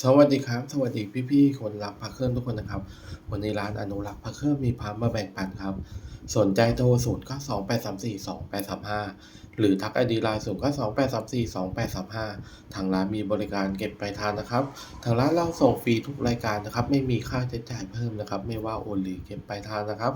สวัสดีครับ สวัสดีพี่ๆคนรักพระเครื่องทุกคนนะครับ วันนี้ร้านอนุรักษ์พระเครื่องมีพระมาแบ่งปันครับ สนใจโทร0 9 2 8 3 4 2 8 3 5หรือทักไอดีไลน์0 9 2 8 3 4 2 8 3 5ทางร้านมีบริการเก็บปลายทางนะครับ ทางร้านเราส่งฟรีทุกรายการนะครับ ไม่มีค่าใช้จ่ายเพิ่มนะครับ ไม่ว่าโอนหรือเก็บปลายทางนะครับ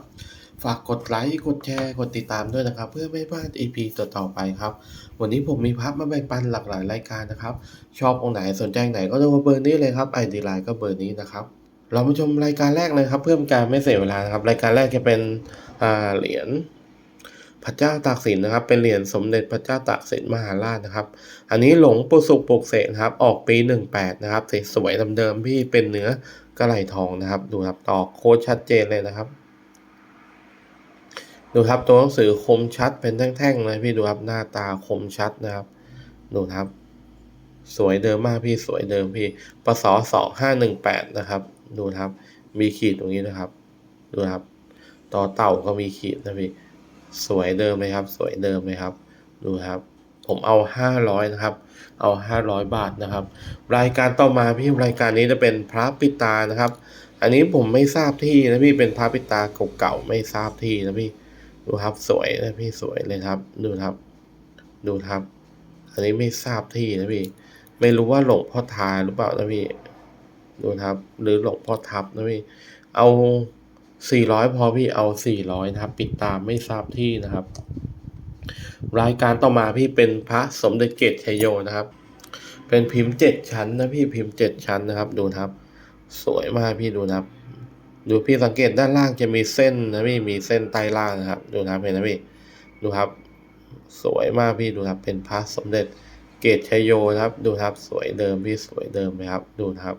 ฝากกดไลค์ กดแชร์ กดติดตามด้วยนะครับ เพื่อไม่พลาด EP ต่อๆไปครับ วันนี้ผมมีพับมาแบ่งปันหลากหลายรายการนะครับ ชอบองไหนสนใจไหนก็โทรเบอร์นี้เลยครับไอดีไลน์ก็เบอร์นี้นะครับ เรามาชมรายการแรกเลยครับ เพื่อการไม่เสียเวลานะครับ รายการแรกจะเป็นเหรียญพระเจ้าตากสินนะครับ เป็นเหรียญสมเด็จพระเจ้าตากสินมหาราชนะครับ อันนี้หลงปู่สุขปกเสนะครับ ออกปี 18 นะครับสวยๆเดิมๆพี่เป็นเนื้อกระไหลทองนะครับ ดูครับต่อโค้ชัดเจนเลยนะครับ ดูครับตัวหนังสือคมชัดเป็นแท่งๆเลยพี่ดูครับหน้าตาคมชัดนะครับ ดูครับ สวยเดิมมากพี่สวยเดิมพี่ปศสองห้าหนึ่งแปดนะครับ ดูครับ มีขีดตรงนี้นะครับ ดูครับต่อเต่าก็มีขีดนะพี่สวยเดิมเลยครับ สวยเดิมเลยครับ ดูครับ ผมเอาห้าร้อยนะครับ เอาห้าร้อยบาทนะครับ รายการต่อมาพี่รายการนี้จะเป็นพระปิตานะครับ อันนี้ผมไม่ทราบที่นะพี่เป็นพระปิตาเก่าๆไม่ทราบที่นะพี่ ดูครับสวยนะพี่สวยเลยครับ ดูครับ ดูครับ อันนี้ไม่ทราบที่นะพี่ ไม่รู้ว่าหลงพ่อทาหรือเปล่านะพี่ ดูครับ หรือหลงพ่อทับนะพี่ เอาสี่ร้อยพอพี่เอาสี่ร้อยนะครับ ปิดตามไม่ทราบที่นะครับ รายการต่อมาพี่เป็นพระสมเด็จเกตชัยโยนะครับ เป็นพิมพ์เจ็ดชั้นนะพี่พิมพ์เจ็ดชั้นนะครับ ดูครับ สวยมากพี่ดูนะครับ ดูพี่สังเกตด้านล่างจะมีเส้นนะพี่มีเส้นใต้ล่างนะครับ ดูนะครับเห็นนะพี่ดูครับ สวยมากพี่ดูครับ เป็นพระสมเด็จเกตชัยโยนะครับ ดูครับสวยเดิมพี่สวยเดิมไหมครับ ดูครับ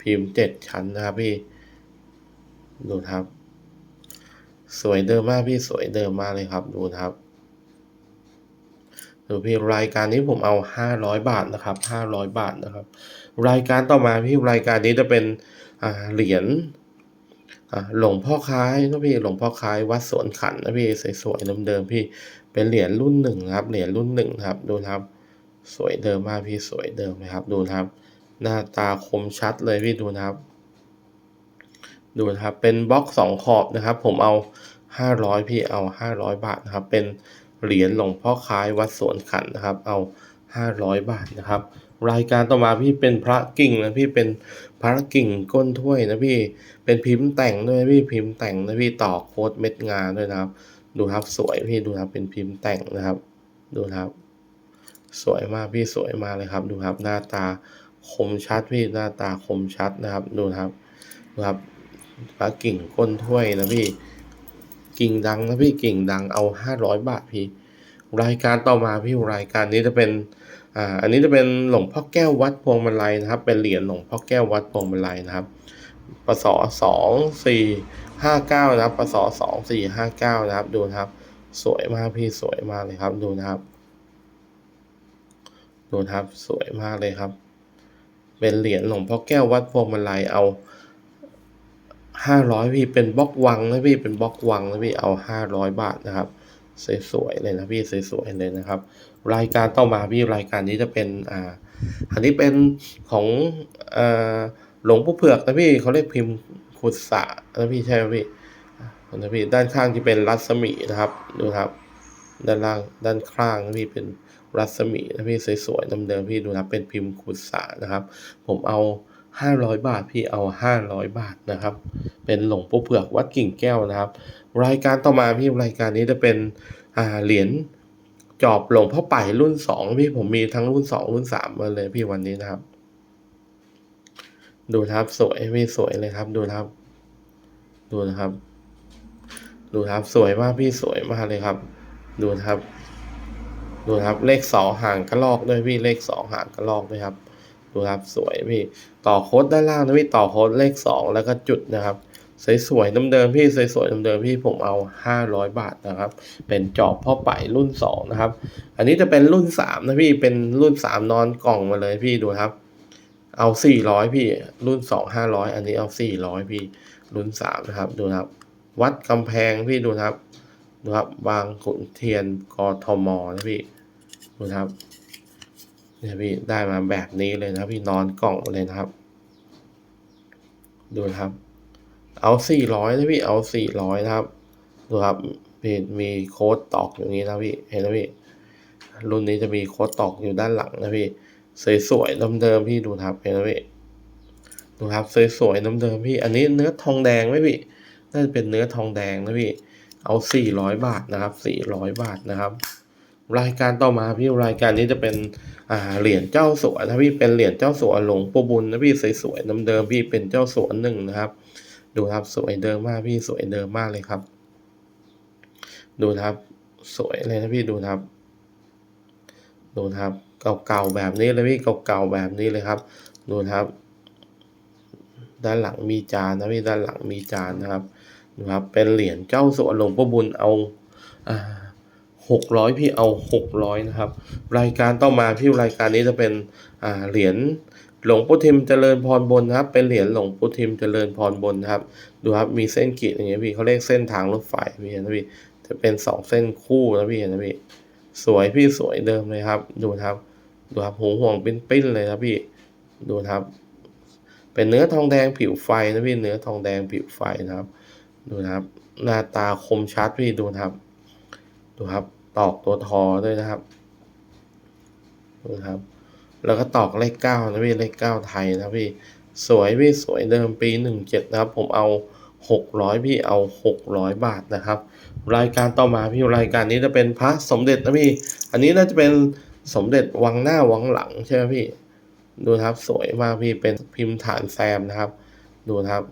พิมพ์เจ็ดชั้นนะครับพี่ ดูครับ สวยเดิมมากพี่สวยเดิมมากเลยครับ ดูครับดูพี่รายการนี้ผมเอาห้าร้อยบาทนะครับห้าร้อยบาทนะครับ รายการต่อมาพี่รายการนี้จะเป็นเหรียญ หลวงพ่อคล้ายนะพี่หลวงพ่อคล้ายวัดสวนขันนะพี่สวยๆเดิมๆพี่เป็นเหรียญรุ่นหนึ่งครับเหรียญรุ่นหนึ่งครับดูครับ สวยเดิมมากพี่สวยเดิมนะครับ ดูครับ หน้าตาคมชัดเลยพี่ดูนะครับ ดูนะครับเป็นบล็อกสองขอบนะครับ ผมเอาห้าร้อยพี่เอาห้าร้อยบาทนะครับ เป็นเหรียญหลวงพ่อคล้ายวัดสวนขันนะครับ เอาห้าร้อยบาทนะครับ รายการต่อมาพี่เป็นพระกิ่งนะพี่เป็น พระกิ่งก้นถ้วยนะพี่ เป็นพิมพ์แต่งด้วยพี่พิมพ์แต่งนะพี่ต่อโค้ดเม็ดงาด้วยนะครับ ดูครับสวยพี่ดูครับเป็นพิมพ์แต่งนะครับ ดูครับ สวยมากพี่สวยมากเลยครับ ดูครับหน้าตาคมชัดพี่หน้าตาคมชัดนะครับ ดูครับดูครับปลากิ่งก้นถ้วยนะพี่กิ่งดังนะพี่กิ่งดังเอาห้าร้อยบาทพี่ รายการต่อมาพี่รายการนี้จะเป็น อ่าอันนี้จะเป็นหลวงพ่อแก้ววัดพวงมาลัยนะครับ เป็นเหรียญหลวงพ่อแก้ววัดพวงมาลัยนะครับปศสองสี่ห้าเก้านะครับปศสองสี่ห้าเก้านะครับ ดูนะครับ สวยมากพี่สวยมากเลยครับ ดูนะครับ ดูนะครับสวยมากเลยครับ เป็นเหรียญหลวงพ่อแก้ววัดพวงมาลัยเอาห้าร้อยพี่เป็นบล็อกวังนะพี่เป็นบล็อกวังนะพี่เอาห้าร้อยบาทนะครับ สวยๆเลยนะพี่สวยๆเลยนะครับ รายการต่อมาพี่รายการนี้จะเป็นอ่าอันนี้เป็นของอ่าหลวงปู่เผือกนะพี่เขาเรียกพิมพ์ขุดสะนะพี่ใช่ไหมพี่นะพี่ด้านข้างที่เป็นรัศมีนะครับดูครับ ด้านล่างด้านข้างนะพี่เป็นรัศมีนะพี่สวยๆเดิมๆพี่ดูนะครับเป็นพิมพ์ขุดสะนะครับ ผมเอา ห้าร้อยบาทพี่เอาห้าร้อยบาทนะครับ เป็นหลงปูเผือกวัดกิ่งแก้วนะครับ รายการต่อมาพี่รายการนี้จะเป็นอ่าเหรียญจอบหลงพ่อไปรุ่นสองพี่ผมมีทั้งรุ่นสองรุ่นสามมาเลยพี่วันนี้นะครับ ดูครับสวยพี่สวยเลยครับ ดูครับ ดูนะครับ ดูครับสวยมากพี่สวยมากเลยครับ ดูครับ ดูครับเลขสองห่างกระลอกด้วยพี่เลขสองห่างกระลอกด้วยครับ ดูครับสวยพี่ต่อโค้ดด้านล่างนะพี่ต่อโค้ดเลขสองแล้วก็จุดนะครับสวยๆเดิมๆพี่สวยๆเดิมๆพี่ผมเอาห้าร้อยบาทนะครับ เป็นจอบพ่อไปรุ่นสองนะครับ อันนี้จะเป็นรุ่นสามนะพี่เป็นรุ่นสามนอนกล่องมาเลยพี่ดูครับ เอาสี่ร้อยพี่รุ่นสองห้าร้อยอันนี้เอาสี่ร้อยพี่รุ่นสามนะครับดูครับ วัดกำแพงพี่ดูครับดูครับบางขุนเทียนกทมนะพี่ดูครับ เนี่ยพี่ได้มาแบบนี้เลยนะพี่นอนกล่องเลยนะครับ ดูนะครับ เอาสี่ร้อยนะพี่เอาสี่ร้อยนะครับดูครับพี่มีโค้ดตอกอย่างนี้นะพี่เห็นไหมพี่รุ่นนี้จะมีโค้ดตอกอยู่ด้านหลังนะพี่สวยๆเดิมๆพี่ดูนะครับเห็นไหมพี่ดูครับสวยๆเดิมๆพี่ อันนี้เนื้อทองแดงไหมพี่น่าจะเป็นเนื้อทองแดงนะพี่เอาสี่ร้อยบาทนะครับสี่ร้อยบาทนะครับ รายการต่อมาพี่รายการนี้จะเป็นอ่าเหรียญเจ้าสัวนะพี่เป็นเหรียญเจ้าสัวหลวงปู่บุญนะพี่สวยๆเดิมๆพี่เป็นเจ้าสัวหนึ่งนะครับ ดูครับสวยเดิมมากพี่สวยเดิมมากเลยครับ ดูครับสวยเลยนะพี่ดูครับ ดูครับเก่าๆแบบนี้เลยพี่เก่าๆแบบนี้เลยครับ ดูครับด้านหลังมีจานนะพี่ด้านหลังมีจานนะครับดูครับ เป็นเหรียญเจ้าสัวหลวงปู่บุญเอาอ่า หกร้อยพี่เอาหกร้อยนะครับ รายการต่อมาพี่รายการนี้จะเป็นอ่าเหรียญหลวงปู่ทิมเจริญพรบนนะครับ เป็นเหรียญหลวงปู่ทิมเจริญพรบนนะครับ ดูครับมีเส้นขีดอย่างเงี้ยพี่เขาเรียกเส้นทางรถไฟพี่เห็นไหมพี่จะเป็นสองเส้นคู่นะพี่เห็นไหมพี่สวยพี่สวยเดิมเลยครับ ดูครับ ดูครับหูห่วงเป็นปิ้นเลยนะพี่ดูครับ เป็นเนื้อทองแดงผิวไฟนะพี่เนื้อทองแดงผิวไฟนะครับ ดูครับ หน้าตาคมชัดพี่ดูครับ ดูครับ ตอกตัวทอด้วยนะครับดูนะครับ แล้วก็ตอกเลขเก้านะพี่เลขเก้าไทยนะพี่สวยพี่สวยเดิมปีหนึ่งเจ็ดนะครับ ผมเอาหกร้อยพี่เอาหกร้อยบาทนะครับ รายการต่อมาพี่รายการนี้จะเป็นพระสมเด็จนะพี่ อันนี้น่าจะเป็นสมเด็จวังหน้าวังหลังใช่ไหมพี่ ดูครับสวยมากพี่เป็นพิมพ์ฐานแซมนะครับ ดูครับ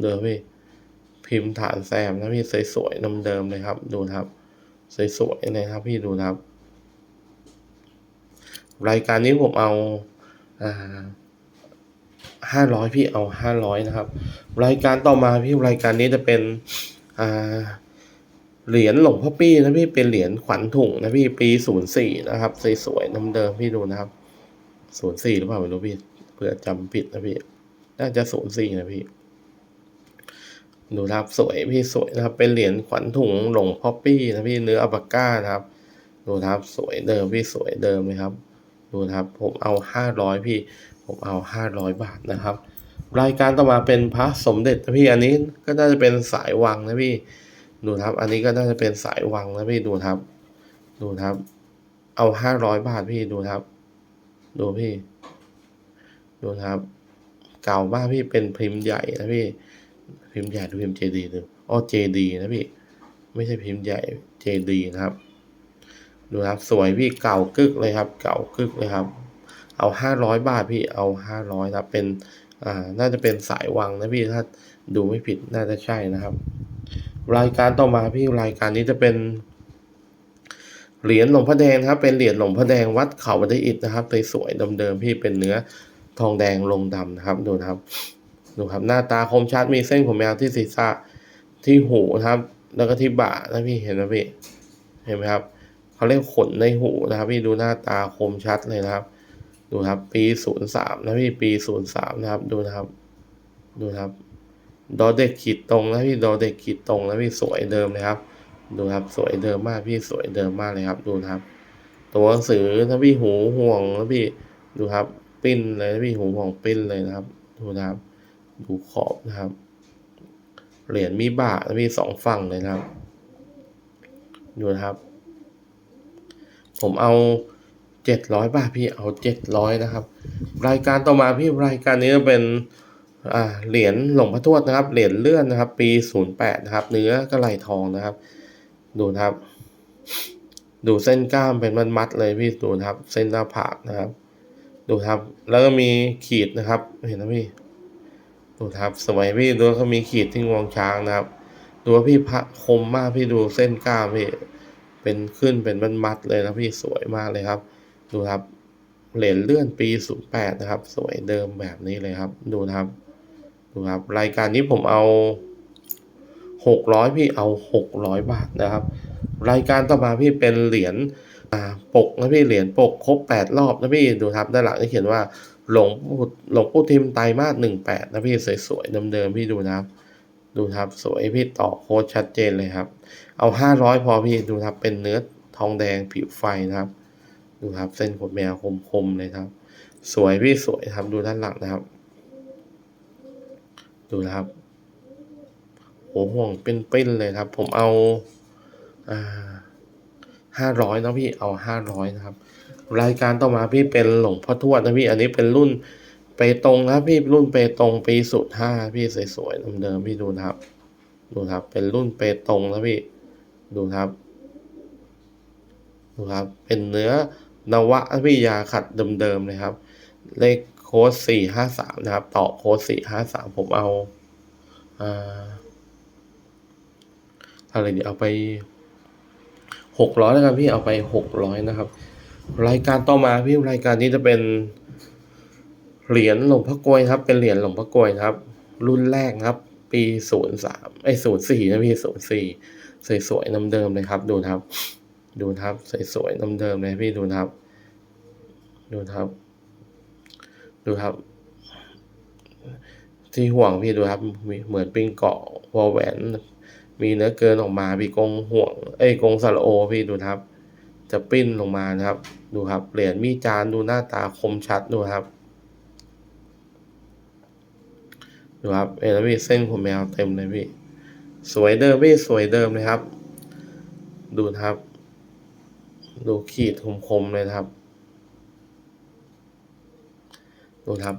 เดิมพี่ พิมพ์ฐานแซมนะพี่สวยๆเดิมๆเลยครับ ดูครับ สวยๆเลยครับ พี่ดูนะครับ รายการนี้ผมเอาห้าร้อยพี่เอาห้าร้อยนะครับ รายการต่อมาพี่รายการนี้จะเป็นเหรียญหลวงพ่อปี้นะพี่เป็นเหรียญขวัญถุงนะพี่ปีศูนย์สี่นะครับสวยๆน้ำเดิมพี่ดูนะครับศูนย์สี่หรือเปล่าไม่รู้พี่เผื่อจำผิดนะพี่ น่าจะศูนย์สี่นะพี่ ดูครับสวยพี่สวยนะครับ เป็นเหรียญขวัญถุงหลงพ่อปี้นะพี่เนื้ออัลปาก้านะครับ ดูครับสวยเดิมพี่สวยเดิมเลยครับ ดูครับผมเอาห้าร้อยพี่ ผมเอาห้าร้อยบาทนะครับ รายการต่อมาเป็นพระสมเด็จนะพี่อันนี้ก็น่าจะเป็นสายวังนะพี่ ดูครับ อันนี้ก็น่าจะเป็นสายวังนะพี่ดูครับ ดูครับ เอาห้าร้อยบาทพี่ดูครับ ดูพี่ ดูครับ เก่ามากพี่เป็นพิมพ์ใหญ่นะพี่ พิมพ์ใหญ่หรือพิมพ์เจดีหรืออ๋อเจดีนะพี่ ไม่ใช่พิมพ์ใหญ่เจดีนะครับ ดูนะครับ สวยพี่เก่ากึกเลยครับ เก่ากึกเลยครับ เอาห้าร้อยบาทพี่ เอาห้าร้อยครับ เป็น อ่า น่าจะเป็นสายวังนะพี่ ถ้าดูไม่ผิด น่าจะใช่นะครับ รายการต่อมาพี่ รายการนี้จะเป็นเหรียญหลวงพ่อแดงครับ เป็นเหรียญหลวงพ่อแดงวัดเขาบันไดอิฐนะครับสวยๆเดิมๆพี่เป็นเนื้อทองแดงลงดำนะครับ ดูนะครับ ดูครับหน้าตาคมชัดมีเส้นผมยาวที่ศีรษะที่หูนะครับ แล้วก็ที่บ่านะพี่เห็นไหมพี่เห็นไหมครับเขาเรียกขนในหูนะครับ พี่ดูหน้าตาคมชัดเลยนะครับ ดูครับ ปีศูนย์สามนะพี่ปีศูนย์สามนะครับดูนะครับ ดูนะครับดอเด็กขีดตรงนะพี่ดอเด็กขีดตรงนะพี่สวยเดิมเลยครับ ดูครับสวยเดิมมากพี่สวยเดิมมากเลยครับ ดูนะครับ ตัวหนังสือนะพี่หูห่วงนะพี่ดูครับปิ้นเลยนะพี่หูห่วงปิ้นเลยนะครับ ดูนะครับ ดูขอบนะครับ เหรียญมีบ่านะพี่สองฝั่งเลยนะครับ ดูนะครับ ผมเอาเจ็ดร้อยบาทพี่เอาเจ็ดร้อยนะครับ รายการต่อมาพี่รายการนี้จะเป็นเหรียญหลวงพ่อทวดนะครับ เหรียญเลื่อนนะครับ ปีศูนย์แปดนะครับ เนื้อกระไหลทองนะครับ ดูนะครับ ดูเส้นกล้ามเป็นมันมัดเลยพี่ดูนะครับ เส้นหน้าผากนะครับ ดูครับ แล้วก็มีขีดนะครับ เห็นไหมพี่ ดูครับสวยพี่ดูเขามีขีดที่งวงช้างนะครับ ดูว่าพี่พระคมมากพี่ดูเส้นกล้ามพี่เป็นขึ้นเป็นมัดเลยนะพี่สวยมากเลยครับ ดูครับเหรียญเลื่อนปีศูนย์แปดนะครับ สวยเดิมแบบนี้เลยครับ ดูนะครับ ดูครับ รายการนี้ผมเอาหกร้อยพี่เอาหกร้อยบาทนะครับ รายการต่อมาพี่เป็นเหรียญปกนะพี่เหรียญปกครบแปดรอบนะพี่ดูครับด้านหลังจะเขียนว่า หลงปู่หลงปู่ทิมไตรมาสหนึ่งแปดนะพี่สวยๆเดิมๆพี่ดูนะครับ ดูครับสวยพี่ต่อโค้ดชัดเจนเลยครับ เอาห้าร้อยพอพี่ดูครับเป็นเนื้อทองแดงผิวไฟนะครับ ดูครับเส้นขนแมวคมๆเลยครับ สวยพี่สวยครับดูด้านหลังนะครับ ดูนะครับโหห่วงเป็นปิ้นๆเลยครับ ผมเอาอ่าห้าร้อยนะพี่เอาห้าร้อยนะครับ รายการต่อมาพี่เป็นหลวงพ่อทวดนะพี่อันนี้เป็นรุ่นเปตรงนะพี่รุ่นเปตรงปีสุดห้าพี่สวยๆเดิมๆพี่ดูนะครับ ดูครับ เป็นรุ่นเปตรงนะพี่ดูครับ ดูครับ เป็นเนื้อนวะนะพี่ยาขัดเดิมๆเลยครับ เลขโค้ดสี่ห้าสามนะครับ ต่อโค้ดสี่ห้าสามผมเอาอ่าอะไรเดี๋ยวเอาไปหกร้อยแล้วกันพี่เอาไปหกร้อยนะครับ รายการต่อมาพี่รายการนี้จะเป็นเหรียญหลวงพ่อกลวยครับ เป็นเหรียญหลวงพ่อกลวยครับ รุ่นแรกครับ ปีศูนย์สามไอศูนย์สี่นะพี่ศูนย์สี่สวยๆน้ำเดิมเลยครับ ดูครับ ดูครับสวยๆน้ำเดิมเลยพี่ดูครับ ดูครับ ดูครับ ที่ห่วงพี่ดูครับมีเหมือนปิงเกาะวอลแหวน มีเนื้อเกินออกมาพี่กงห่วง เอ้ยกงสรโอพี่ดูครับ จะปิ้นลงมานะครับ ดูครับ เหรียญมีจานดูหน้าตาคมชัดดูครับ ดูครับเอ็นพี่เส้นผมแมวเต็มเลยพี่ สวยเดิมพี่สวยเดิมเลยครับ ดูครับ ดูขีดคมๆเลยครับ ดูครับ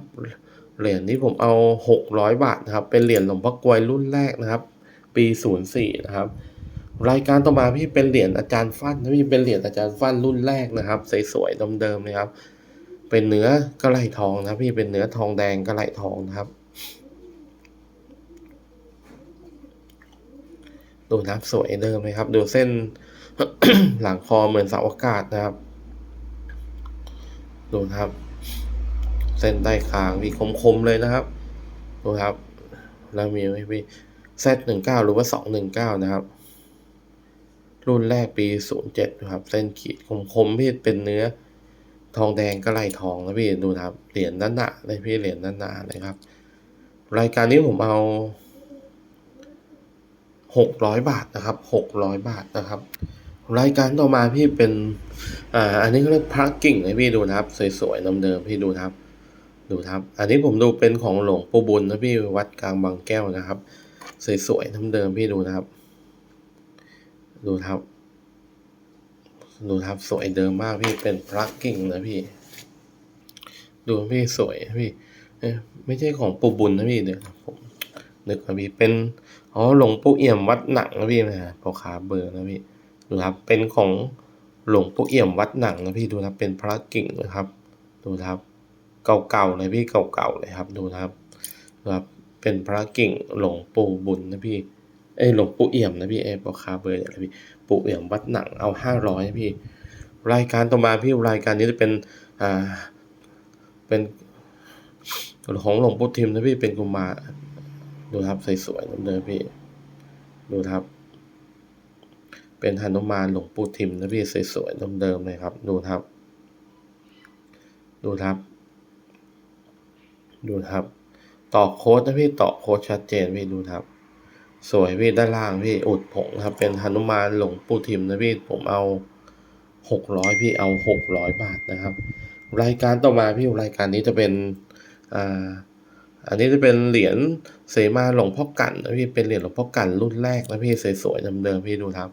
เหรียญที่ผมเอาหกร้อยบาทนะครับ เป็นเหรียญหลวงพ่อกลวยรุ่นแรกนะครับ ปีศูนย์สี่นะครับ รายการต่อมาพี่เป็นเหรียญอาจารย์ฟันนะพี่เป็นเหรียญอาจารย์ฟันรุ่นแรกนะครับสวยๆเดิมๆเลยครับ เป็นเนื้อกระไหลทองนะพี่เป็นเนื้อทองแดงกระไหลทองนะครับดูนะครับสวยเดิมเลยครับ ดูเส้นหลังคอเหมือนเสาอากาศนะครับ ดูนะครับ เส้นใต้คางมีคมๆเลยนะครับ ดูครับ แล้วมีพี่เซตหนึ่งเก้าหรือว่าสองหนึ่งเก้านะครับ รุ่นแรกปีศูนย์เจ็ดครับเส้นขีดคมๆพี่เป็นเนื้อทองแดงก็ไหลทองนะพี่ดูนะครับเหรียญนั่นหนาเลยพี่เหรียญนั่นหนาเลยครับ รายการนี้ผมเอาหกร้อยบาทนะครับหกร้อยบาทนะครับ รายการต่อมาพี่เป็นอ่าอันนี้เขาเรียกพระกิ่งนะพี่ดูนะครับ สวยๆเดิมๆพี่ดูนะครับดูครับ อันนี้ผมดูเป็นของหลวงปู่บุญนะพี่วัดกลางบางแก้วนะครับ สวยๆเดิมๆพี่ดูนะครับ ดูครับ ดูครับสวยเดิมมากพี่เป็นพระกิ่งนะพี่ ดูพี่สวยพี่ไม่ใช่ของปู่บุญนะพี่เดี๋ยวผมนึกว่าพี่เป็นอ๋อหลวงปู่เอี่ยมวัดหนังนะพี่นะพอขาเบอร์นะพี่ดูครับเป็นของหลวงปู่เอี่ยมวัดหนังนะพี่ดูนะครับเป็นพระกิ่งนะครับ ดูนะครับ เก่าๆเลยพี่เก่าๆเลยครับ ดูนะครับดูครับเป็นพระกิ่งหลวงปู่บุญนะพี่ เอ้หลวงปู่เอี่ยมนะพี่เอ้ยพอขาเบอร์เนี่ยพี่ปู่เอี่ยมวัดหนังเอาห้าร้อยพี่ รายการต่อมาพี่รายการนี้จะเป็นอ่าเป็นของหลวงปู่ทิมนะพี่เป็นกุมารดูครับสวยๆเดิมๆพี่ ดูครับ เป็นหนุมานหลวงปู่ทิมนะพี่สวยๆเดิมๆเลยครับ ดูครับ ดูครับ ดูครับ ต่อโค้ดนะพี่ต่อโค้ดชัดเจนพี่ดูครับ สวยพี่ด้านล่างพี่อุดผงครับ เป็นหนุมานหลวงปู่ทิมนะพี่ผมเอาหกร้อยพี่เอาหกร้อยบาทนะครับ รายการต่อมาพี่รายการนี้จะเป็นอ่าอันนี้จะเป็นเหรียญเสมาหลวงพ่อกันนะพี่เป็นเหรียญหลวงพ่อกันรุ่นแรกนะพี่สวยๆเดิมๆพี่ดูครับ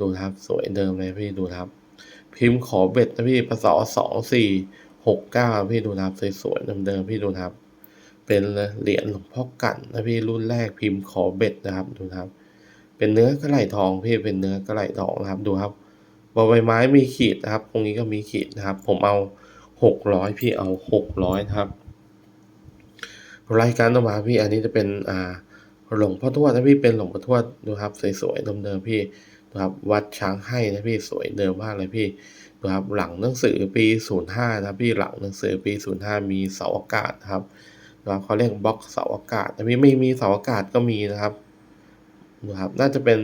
ดูครับสวยเดิมเลยพี่ดูครับ พิมพ์ขอเบ็ดนะพี่พศสองสี่หกเก้าพี่ดูครับสวยๆเดิมๆพี่ดูครับ เป็นเหรียญหลวงพ่อกันนะพี่รุ่นแรกพิมพ์ขอเบ็ดนะครับดูครับ เป็นเนื้อกระไหลทองพี่เป็นเนื้อกระไหลทองนะครับดูครับบใบไม้มีขีดนะครับ ตรงนี้ก็มีขีดนะครับ ผมเอาหกร้อยพี่เอาหกร้อยนะครับ รายการต่อมาพี่อันนี้จะเป็นอ่าหลวงพ่อทวดนะพี่เป็นหลวงพ่อทวดดูครับสวยๆเดิมๆพี่ดูครับวัดช้างให้นะพี่สวยเดิมมากเลยพี่ดูครับหลังหนังสือปีศูนย์ห้านะพี่หลังหนังสือปีศูนย์ห้ามีเสาอากาศนะครับ นะครับเขาเรียกบล็อกเสาอากาศนะพี่ไม่มีเสาอากาศก็มีนะครับนะครับ น่าจะเป็น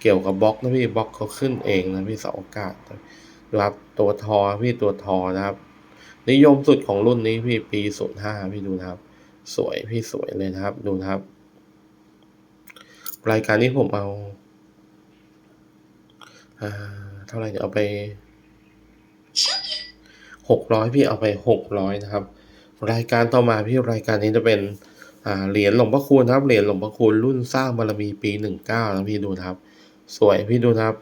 เกี่ยวกับบล็อกนะพี่บล็อกเขาขึ้นเองนะพี่เสาอากาศนะครับตัวทอพี่ตัวทอนะครับ นิยมสุดของรุ่นนี้พี่ปีศูนย์ห้าพี่ดูนะครับ สวยพี่สวยเลยนะครับดูนะครับ รายการนี้ผมเอาอ่าเท่าไหร่เดี๋ยวเอาไปหกร้อยพี่เอาไปหกร้อยนะครับ รายการต่อมาพี่รายการนี้จะเป็นเหรียญหลวงพ่อคูณครับเหรียญหลวงพ่อคูณรุ่นสร้างบารมีปีหนึ่งเก้านะพี่ดูนะครับ สวยพี่ดูนะครับ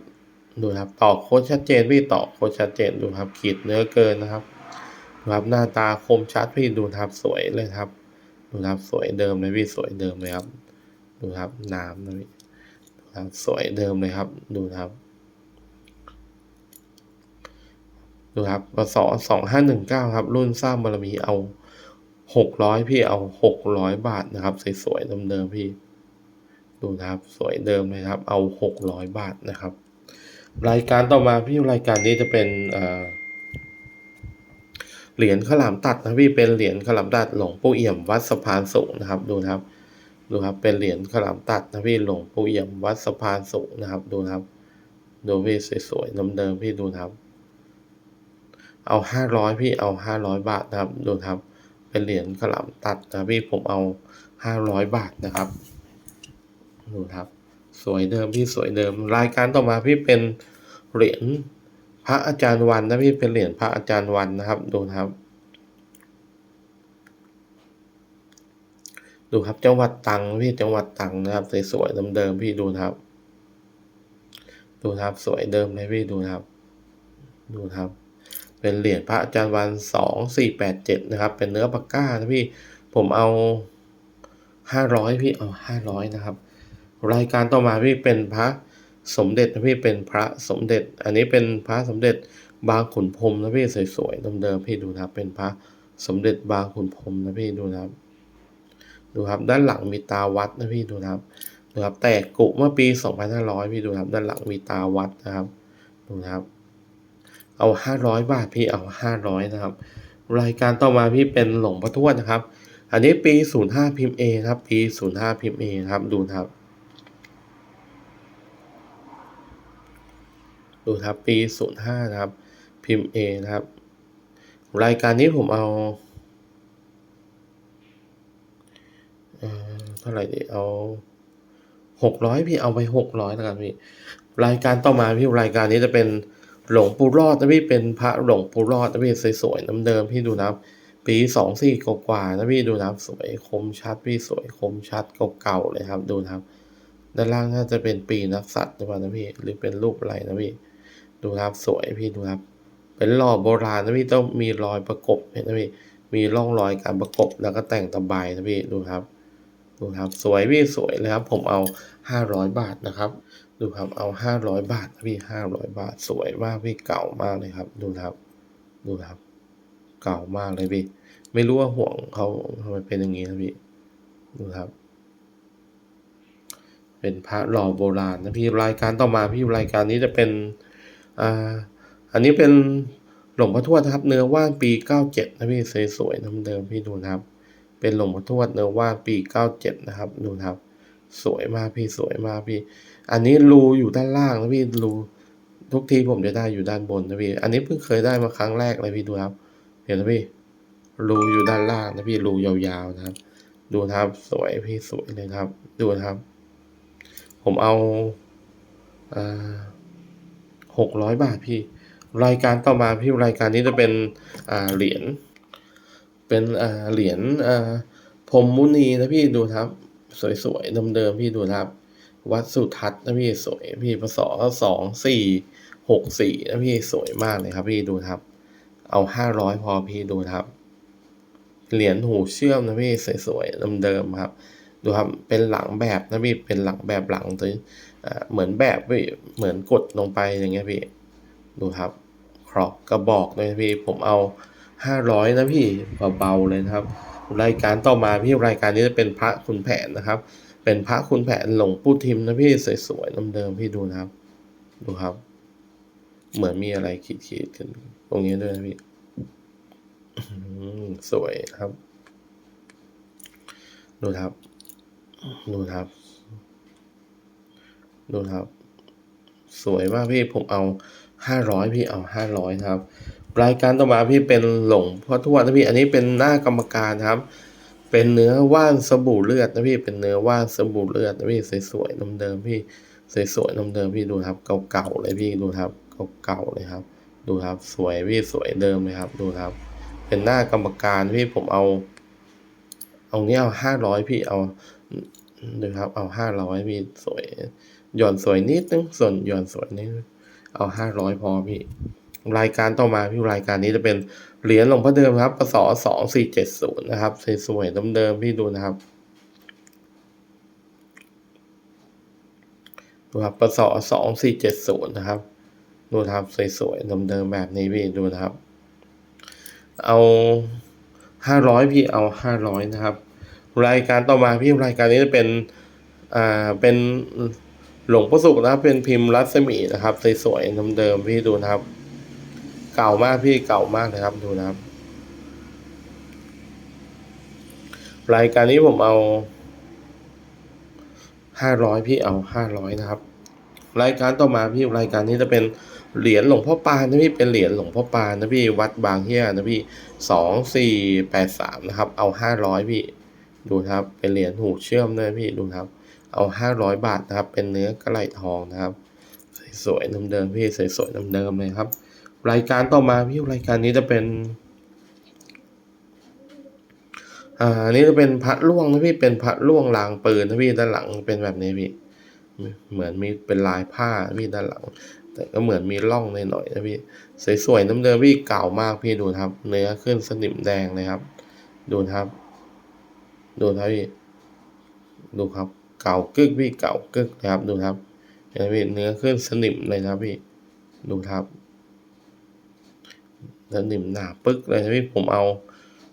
ดูนะครับต่อโค้ดชัดเจนพี่ต่อโค้ดชัดเจนดูครับขีดเนื้อเกินนะครับดูครับหน้าตาคมชัดพี่ดูนะครับสวยเลยครับ ดูนะครับสวยเดิมเลยพี่สวยเดิมเลยครับ ดูครับน้ำนะพี่ดูครับสวยเดิมเลยครับ ดูนะครับ ดูครับปศสองห้าหนึ่งเก้าครับ รุ่นสร้างบารมีเอา หกร้อยพี่เอาหกร้อยบาทนะครับ สวยๆเดิมๆพี่ ดูนะครับ สวยเดิมเลยครับ เอาหกร้อยบาทนะครับ รายการต่อมาพี่รายการนี้จะเป็นเหรียญข้าวหลามตัดนะพี่เป็นเหรียญข้าวหลามตัดหลวงปู่เอี่ยมวัดสะพานสูงนะครับ ดูนะครับ ดูครับเป็นเหรียญข้าวหลามตัดนะพี่หลวงปู่เอี่ยมวัดสะพานสูงนะครับ ดูนะครับดูพี่สวยๆเดิมๆพี่ดูนะครับ เอาห้าร้อยพี่เอาห้าร้อยบาทนะครับ ดูนะครับ เป็นเหรียญข้าวหลามตัดนะพี่ผมเอาห้าร้อยบาทนะครับดูครับ สวยเดิมพี่สวยเดิม รายการต่อมาพี่เป็นเหรียญพระอาจารย์วันนะพี่เป็นเหรียญพระอาจารย์วันนะครับ ดูครับ ดูครับจังหวัดตังพี่จังหวัดตังนะครับสวยๆเดิมๆพี่ดูครับ ดูครับสวยเดิมเลยพี่ดูครับ ดูครับ เป็นเหรียญพระอาจารย์วันสองสี่แปดเจ็ดนะครับ เป็นเนื้อปากก้านะพี่ ผมเอาห้าร้อยพี่เอาห้าร้อยนะครับ รายการต่อมาพี่เป็นพระสมเด็จนะพี่เป็นพระสมเด็จ อันนี้เป็นพระสมเด็จบางขุนพรมนะพี่สวยๆเดิมๆพี่ดูนะครับ เป็นพระสมเด็จบางขุนพรมนะพี่ดูนะครับ ดูครับด้านหลังมีตาวัดนะพี่ดูนะครับดูครับแตกกุเมื่อปีสองพันห้าร้อยพี่ดูครับด้านหลังมีตาวัดนะครับดูนะครับ เอาห้าร้อยบาทพี่เอาห้าร้อยนะครับ รายการต่อมาพี่เป็นหลงพ่อทวดนะครับ อันนี้ปีศูนย์ห้าพิมพ์เอครับ ปีศูนย์ห้าพิมพ์เอครับดูครับ ดูครับปีศูนย์ห้านะครับ พิมพ์เอนะครับ รายการนี้ผมเอาเอ่อเท่าไหร่ดีเอาหกร้อยพี่เอาไปหกร้อยแล้วกันพี่ รายการต่อมาพี่รายการนี้จะเป็น หลวงปู่รอดนะพี่เป็นพระหลวงปู่รอดนะพี่สวยๆน้ำเดิมพี่ดูนะปีสองสี่กว่าๆนะพี่ดูนะสวยคมชัดพี่สวยคมชัดเก่าๆเลยครับ ดูนะครับ ด้านล่างน่าจะเป็นปีนักสัตว์หรือเปล่านะพี่หรือเป็นรูปอะไรนะพี่ดูนะครับสวยพี่ดูครับ เป็นหล่อโบราณนะพี่ต้องมีรอยประกบเห็นนะพี่มีร่องรอยการประกบแล้วก็แต่งตะไบนะพี่ดูครับ ดูครับสวยพี่สวยเลยครับ ผมเอาห้าร้อยบาทนะครับ ดูครับเอาห้าร้อยบาทพี่ห้าร้อยบาท สวยมากพี่เก่ามากเลยครับ ดูครับ ดูครับ เก่ามากเลยพี่ ไม่รู้ว่าห่วงเขาทำไมเป็นอย่างนี้นะพี่ดูครับ เป็นพระหล่อโบราณนะพี่รายการต่อมาพี่รายการนี้จะเป็นอ่าอันนี้เป็นหลวงพ่อทวดนะครับ เนื้อว่านปีเก้าเจ็ดนะพี่สวยๆน้ำเดิมพี่ดูนะครับ เป็นหลวงพ่อทวดเนื้อว่านปีเก้าเจ็ดนะครับดูครับ สวยมากพี่สวยมากพี่ อันนี้รูอยู่ด้านล่างนะพี่รูทุกทีผมจะได้อยู่ด้านบนนะพี่ อันนี้เพิ่งเคยได้มาครั้งแรกเลยพี่ดูครับ เห็นไหมพี่ รูอยู่ด้านล่างนะพี่รูยาวๆนะครับ ดูครับสวยพี่สวยเลยครับ ดูครับ ผมเอาหกร้อยบาทพี่ รายการต่อมาพี่รายการนี้จะเป็นเหรียญ เป็นอ่าเหรียญอ่าพรมมุนีนะพี่ดูครับ สวยๆเดิมๆพี่ดูครับ วัดสุทัศน์นะพี่สวยพี่พศสองสี่หกสี่นะพี่สวยมากเลยครับ พี่ดูครับ เอาห้าร้อยพอพี่ดูครับ เหรียญหูเชื่อมนะพี่สวยๆเดิมๆครับ ดูครับเป็นหลังแบบนะพี่เป็นหลังแบบหลังตัวเหมือนแบบพี่เหมือนกดลงไปอย่างเงี้ยพี่ดูครับครอบกระบอกเลยนะพี่ผมเอา ห้าร้อยนะพี่เบาๆเลยนะครับ รายการต่อมาพี่รายการนี้จะเป็นพระคุณแผนนะครับ เป็นพระคุณแผนหลวงปู่ทิมนะพี่สวยๆเดิมๆพี่ดูนะครับ ดูครับ เหมือนมีอะไรขีดๆกันตรงนี้ด้วยนะพี่สวยครับ ดูครับ ดูครับ ดูครับ สวยมากพี่ผมเอาห้าร้อยพี่เอาห้าร้อยครับ รายการต่อมาพี่เป็นหลงพ่อทวดนะพี่อันนี้เป็นหน้ากรรมการครับ เป็นเนื้อว่านสบู่เลือดนะพี่เป็นเนื้อว่านสบู่เลือดนะพี่สวยๆเดิมๆพี่สวยๆเดิมๆพี่ดูครับ เก่าๆเลยพี่ดูครับเก่าๆเลยครับ ดูครับสวยพี่สวยเดิมเลยครับ ดูครับ เป็นหน้ากรรมการพี่ผมเอา เอาเนี้ยเอาห้าร้อยพี่เอาดูครับ เอาห้าร้อยพี่สวยหย่อนสวยนิดนึงส่วนหย่อนสวยนิดเอาห้าร้อยพอพี่ รายการต่อมาพี่รายการนี้จะเป็นเหรียญหลวงพ่อเดิมครับปศสองสี่เจ็ดศูนย์นะครับสวยๆเดิมๆพี่ดูนะครับดูครับปศสองสี่เจ็ดศูนย์นะครับ ดูครับสวยๆเดิมๆแบบนี้พี่ดูนะครับ เอาห้าร้อยพี่เอาห้าร้อยนะครับ รายการต่อมาพี่รายการนี้จะเป็นอ่าเป็นหลวงพ่อสุขนะเป็นพิมพ์รัศมีนะครับสวยๆเดิมๆพี่ดูนะครับ เก่ามากพี่เก่ามากนะครับดูนะครับ รายการนี้ผมเอาห้าร้อยพี่เอาห้าร้อยนะครับ รายการต่อมาพี่รายการนี้จะเป็นเหรียญหลวงพ่อปานนะพี่เป็นเหรียญหลวงพ่อปานนะพี่วัดบางเฮียนะพี่สองสี่แปดสามนะครับ เอาห้าร้อยพี่ดูนะครับเป็นเหรียญหูเชื่อมด้วยพี่ดูนะครับ เอาห้าร้อยบาทนะครับ เป็นเนื้อกระไหลทองนะครับ สวยๆเดิมๆพี่สวยๆเดิมๆเลยครับ รายการต่อมาพี่รายการนี้จะเป็น อ่านนี้จะเป็นพระล่วงนะพี่เป็นพระล่วงลางปืนนะพี่ด้านหลังเป็นแบบนี้พี่ เหมือนมีเป็นลายผ้าพี่ด้านหลัง แต่ก็เหมือนมีร่องหน่อยๆนะพี่สวยๆเดิมๆพี่เก่ามากพี่ดูครับ เนื้อขึ้นสนิมแดงเลยครับ ดูครับ ดูครับพี่ดูครับ เก่ากึกพี่เก่ากึกนะครับ ดูครับเห็นไหมพี่เนื้อขึ้นสนิมเลยนะครับพี่ ดูครับ สนิมหนาปึ๊กเลยนะพี่ผมเอา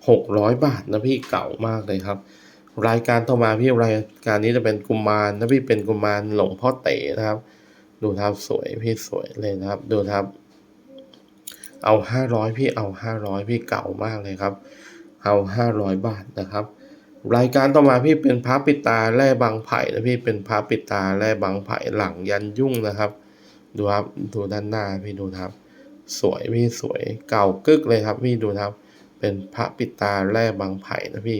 หกร้อยบาทนะพี่เก่ามากเลยครับ รายการต่อมาพี่รายการนี้จะเป็นกุมารนะพี่เป็นกุมารหลวงพ่อเต๋นะครับ ดูครับสวยพี่สวยเลยนะครับ ดูครับ เอาห้าร้อยพี่เอาห้าร้อยพี่เก่ามากเลยครับ เอาห้าร้อยบาทนะครับ รายการต่อมาพี่เป็นพระปิตาแร่บางไผ่นะพี่เป็นพระปิตาแร่บางไผ่หลังยันยุ่งนะครับ ดูครับดูด้านหน้าพี่ดูครับ สวยพี่สวยเก่ากึกเลยครับพี่ดูครับ เป็นพระปิตาแร่บางไผ่นะพี่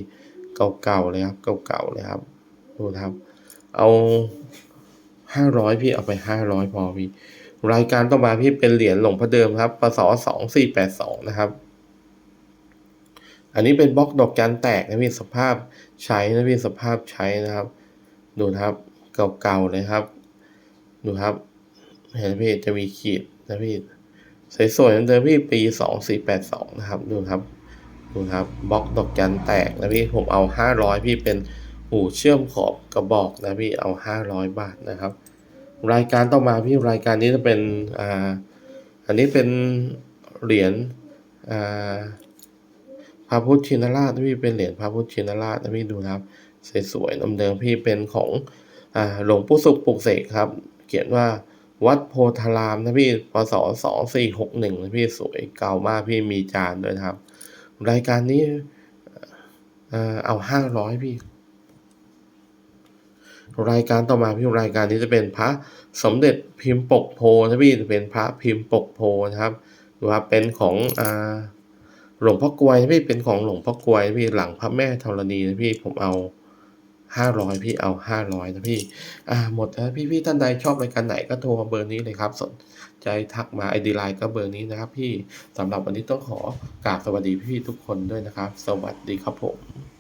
เก่าๆเลยครับเก่าๆเลยครับดูครับ เอาห้าร้อยพี่เอาไปห้าร้อยพอพี่ รายการต่อมาพี่เป็นเหรียญหลวงพ่อเดิมครับปศสองสี่แปดสองนะครับ อันนี้เป็นบล็อกดอกจันแตกนะพี่สภาพใช้นะพี่สภาพใช้นะครับ ดูครับเก่าๆเลยครับ ดูครับ เห็นพี่จะมีขีดนะพี่ สวยๆเดิมพี่ปีสองสี่แปดสองนะครับดูครับดูครับบล็อกดอกจันแตกนะพี่ผมเอาห้าร้อยพี่เป็นหูเชื่อมขอบกระบอกนะพี่เอาห้าร้อยบาทนะครับ รายการต่อมาพี่รายการนี้จะเป็นอ่าอันนี้เป็นเหรียญอ่าพระพุทธชินราชนะพี่เป็นเหรียญพระพุทธชินราชนะพี่ดูครับสวยๆเดิมๆพี่เป็นของอ่าหลวงปู่สุขปลุกเสกครับ เขียนว่า วัดโพธารามนะพี่ปศสองสี่หกหนึ่งนะพี่สวยเก่ามากพี่มีจานด้วยครับ รายการนี้เอาห้าร้อยพี่ รายการต่อมาพี่รายการนี้จะเป็นพระสมเด็จพิมพ์ปกโพนะพี่จะเป็นพระพิมพ์ปกโพนะครับดูครับเป็นของอ่าหลวงพ่อกลวยนะพี่เป็นของหลวงพ่อกลวยพี่หลังพระแม่ธรณีนะพี่ผมเอา ห้าร้อยพี่เอาห้าร้อยนะพี่อ่าหมดแล้วพี่พี่ท่านใดชอบรายการไหนก็โทรมาเบอร์นี้เลยครับ สนใจทักมาไอดีไลน์ก็เบอร์นี้นะครับพี่สำหรับวันนี้ต้องขอกราบสวัสดีพี่ทุกคนด้วยนะครับ สวัสดีครับผม